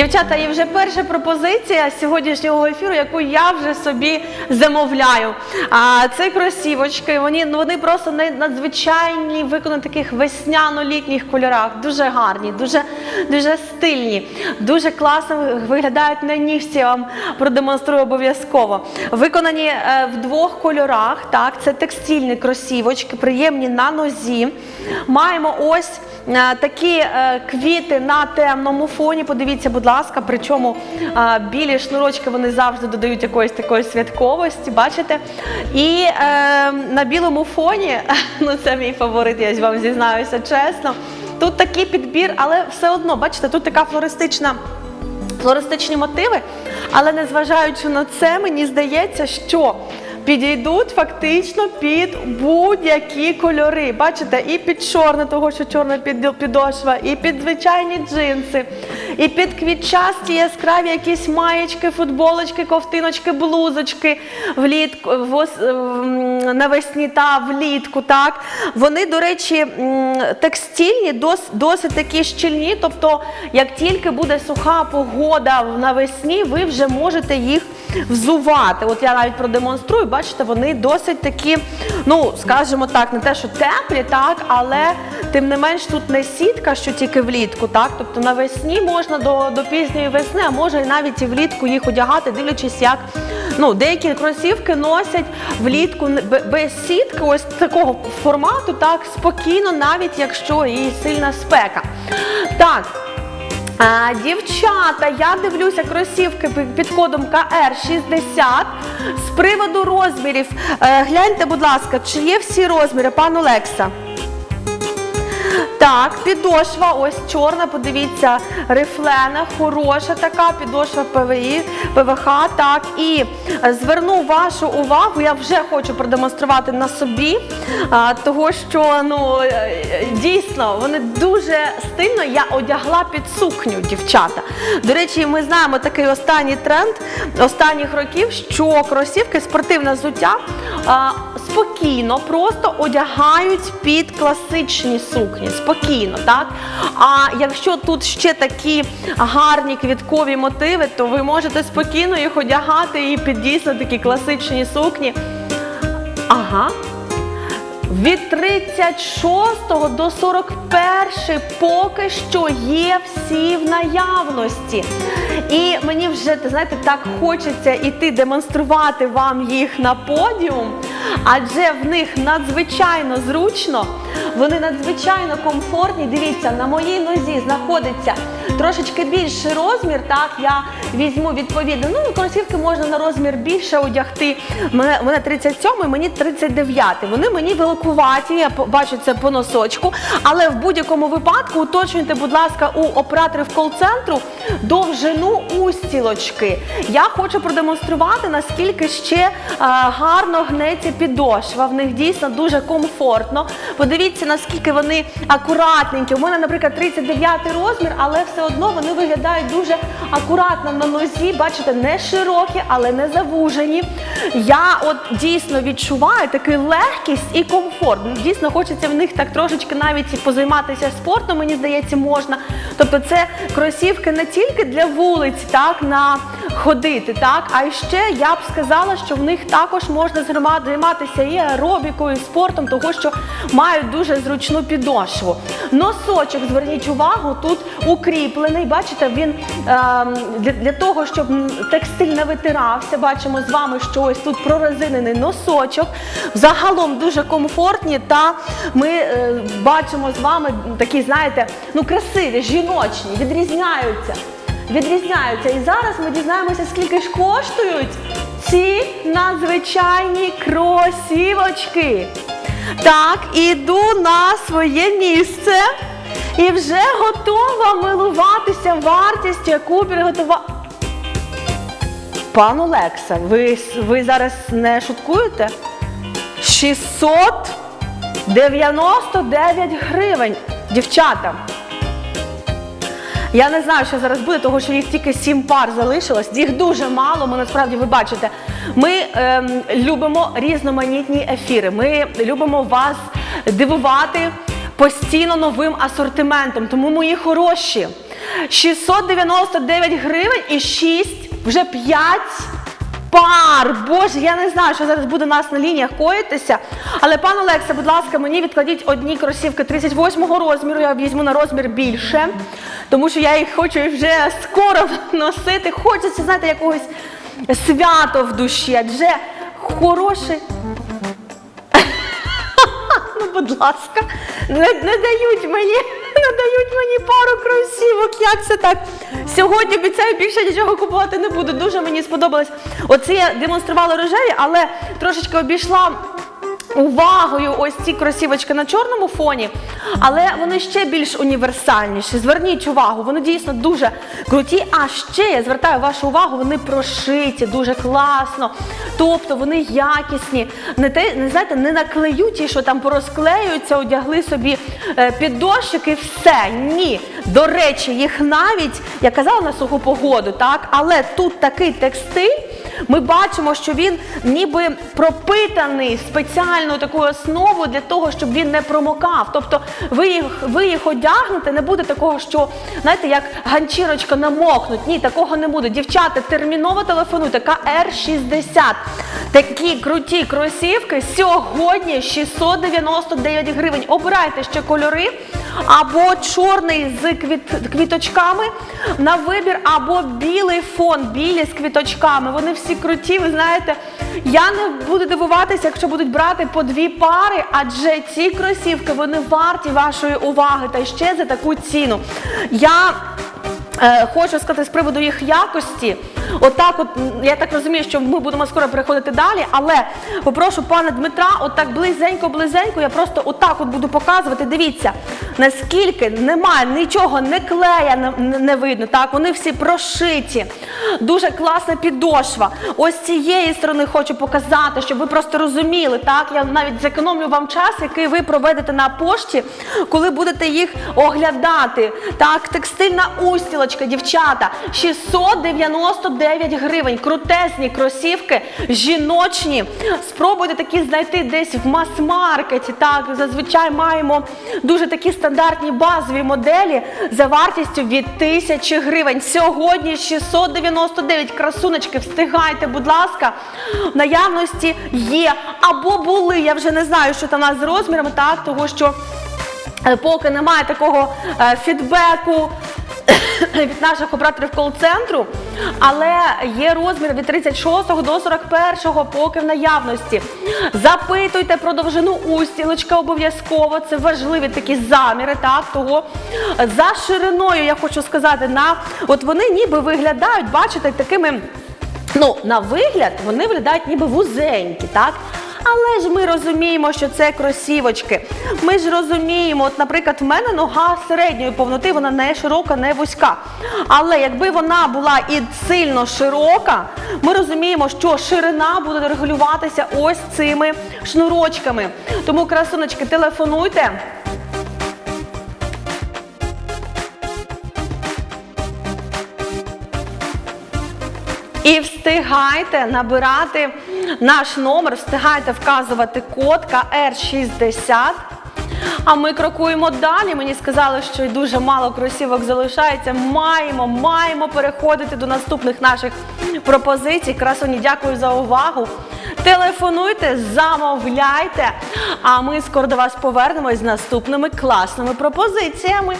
Дівчата, і вже перша пропозиція сьогоднішнього ефіру, яку я вже собі замовляю. А це кросівочки. Вони ну, вони просто надзвичайні, виконані в таких весняно-літніх кольорах. Дуже гарні, дуже, дуже стильні, дуже класно виглядають на ніжці. Я вам продемонструю обов'язково. Виконані е, в двох кольорах. Так, це текстильні кросівочки, приємні на нозі. Маємо ось. Е, Такі е, квіти на темному фоні. Подивіться, будь ласка, причому е, білі шнурочки вони завжди додають якоїсь такої святковості, бачите? І на білому фоні, ну це мій фаворит, я вам зізнаюся чесно. Тут такий підбір, але все одно, бачите, тут така флористична. Флористичні мотиви, але незважаючи на це, мені здається, що підійдуть фактично під будь-які кольори. Бачите, і під чорне, того що чорна підошва, і під звичайні джинси, і під квітчасті яскраві якісь маєчки, футболочки, ковтиночки, блузочки влітку, навесні та влітку. Так вони, до речі, текстильні, дос- досить такі щільні. Тобто, як тільки буде суха погода навесні, ви вже можете їх взувати. От я навіть продемонструю, бачите, вони досить такі, ну скажімо так, не те, що теплі, так, але тим не менш тут не сітка, що тільки влітку, так. Тобто навесні можна до, до пізньої весни, а може навіть і влітку їх одягати, дивлячись, як ну, деякі кросівки носять влітку без сітки, ось такого формату, так, спокійно, навіть якщо і сильна спека. Так. А, дівчата, я дивлюся кросівки під- кодом КР60 з приводу розмірів. Е, гляньте, будь ласка, чи є всі розміри, пан Олекса? Так, підошва, ось чорна, подивіться, рифлена, хороша така, підошва ПВІ, ПВХ. Так, і зверну вашу увагу, я вже хочу продемонструвати на собі, а, того що ну дійсно вони дуже стильно я одягла під сукню, дівчата. До речі, ми знаємо такий останній тренд останніх років, що кросівки, спортивне взуття спокійно просто одягають під класичні сукні. Спокійно, так? А якщо тут ще такі гарні квіткові мотиви, то ви можете спокійно їх одягати і під дійсно такі класичні сукні. Ага. Від 36 до 41 поки що є всі в наявності. І мені вже, ти знаєте, так хочеться іти демонструвати вам їх на подіум, адже в них надзвичайно зручно, вони надзвичайно комфортні. Дивіться, на моїй нозі знаходиться трошечки більший розмір. Так, я візьму відповідно. Ну, кросівки можна на розмір більше одягти. Мене, мене 37, мені 39. Вони мені великуваті, я бачу це по носочку. Але в будь-якому випадку уточнюйте, будь ласка, у операторів кол-центру довжину устілочки. Я хочу продемонструвати, наскільки ще а, гарно гнеться підошва. В них дійсно дуже комфортно. Подивіться, наскільки вони акуратненькі. У мене, наприклад, 39 розмір, але все одно вони виглядають дуже акуратно на нозі. Бачите, не широкі, але не завужені. Я от дійсно відчуваю таку легкість і комфорт. Дійсно, хочеться в них так трошечки навіть позайматися спортом, мені здається, можна. Тобто, це кросівки не тільки для вулиць, так на ходити, так, а ще я б сказала, що в них також можна займа- займатися і аеробікою, і спортом, того що мають дуже зручну підошву. Носочок, зверніть увагу, тут укріплений. Бачите, він ем, для, для того, щоб текстиль не витирався. Бачимо з вами, що ось тут прорезинений носочок. Загалом дуже комфортні, та ми е, бачимо з вами такі, знаєте, ну красиві, жіночні, відрізняються. Відрізняються. І зараз ми дізнаємося, скільки ж коштують ці надзвичайні кросівочки. Так, іду на своє місце і вже готова милуватися вартістю, яку приготувала. Пан Олекса, ви, ви зараз не шуткуєте? 699 гривень. Дівчата. Я не знаю, що зараз буде, тому що їх тільки сім пар залишилось. Їх дуже мало. Ми насправді ви бачите. Ми ем, любимо різноманітні ефіри. Ми любимо вас дивувати постійно новим асортиментом. Тому мої хороші. 699 гривень і 6, вже 5 пар. Боже, я не знаю, що зараз буде у нас на лініях коїтися. Але пан Олекса, будь ласка, мені відкладіть одні кросівки 38 розміру, я візьму на розмір більше, тому що я їх хочу вже скоро носити. Хочеться, знаєте, якогось свято в душі, адже хороший. Ну, будь ласка, не, дають мені, не дають мені пару кросівок. Як це так? Сьогодні обіцяю більше нічого купувати не буду. Дуже мені сподобалось. Оце я демонструвала рожеві, але трошечки обійшла. Увагою ось ці кросівочки на чорному фоні, але вони ще більш універсальніші. Зверніть увагу, вони дійсно дуже круті. А ще я звертаю вашу увагу, вони прошиті дуже класно. Тобто вони якісні. Не те, не знаєте, не наклеють ті, що там порозклеюються, одягли собі е, і все. Ні. До речі, їх навіть я казала на суху погоду, так, але тут такий текстиль. Ми бачимо, що він ніби пропитаний спеціальною такою основою для того, щоб він не промокав. Тобто ви їх, ви їх одягнете, не буде такого, що знаєте, як ганчірочка намокнуть. Ні, такого не буде. Дівчата, терміново телефонуйте. КР60. Такі круті кросівки сьогодні 699 гривень. Обирайте ще кольори. Або чорний з квіт, квіточками на вибір, або білий фон, білі з квіточками. Вони всі круті, ви знаєте. Я не буду дивуватися, якщо будуть брати по дві пари, адже ці кросівки вони варті вашої уваги та ще за таку ціну. Я Хочу сказати з приводу їх якості. Отак, от я так розумію, що ми будемо скоро переходити далі, але попрошу пана Дмитра, отак близенько-близенько, я просто отак от буду показувати. Дивіться, наскільки немає нічого, не клея не, не- видно. Так, вони всі прошиті. Дуже класна підошва. Ось цієї сторони хочу показати, щоб ви просто розуміли. Так, я навіть зекономлю вам час, який ви проведете на пошті, коли будете їх оглядати. Так, текстильна устілочка, дівчата, 699 гривень. Крутезні кросівки, жіночні. Спробуйте такі знайти десь в мас-маркеті. Так, зазвичай маємо дуже такі стандартні базові моделі за вартістю від 1000 гривень. Сьогодні 699 красуночки. Встигайте, будь ласка. В наявності є або були. Я вже не знаю, що там нас з розмірами, так, того що. Е, Поки немає такого е, фідбеку від наших операторів кол-центру, але є розмір від 36 до 41 поки в наявності. Запитуйте про довжину устілочка обов'язково. Це важливі такі заміри. Так, того за шириною я хочу сказати, на от вони ніби виглядають, бачите, такими. Ну, на вигляд вони виглядають ніби вузенькі, так? Але ж ми розуміємо, що це кросівочки. Ми ж розуміємо, от, наприклад, в мене нога середньої повноти, вона не широка, не вузька. Але якби вона була і сильно широка, ми розуміємо, що ширина буде регулюватися ось цими шнурочками. Тому, красуночки, телефонуйте. І встигайте набирати наш номер, встигайте вказувати код КР60. А ми крокуємо далі. Мені сказали, що й дуже мало кросівок залишається. Маємо, маємо переходити до наступних наших пропозицій. Красуні, дякую за увагу. Телефонуйте, замовляйте. А ми скоро до вас повернемось з наступними класними пропозиціями.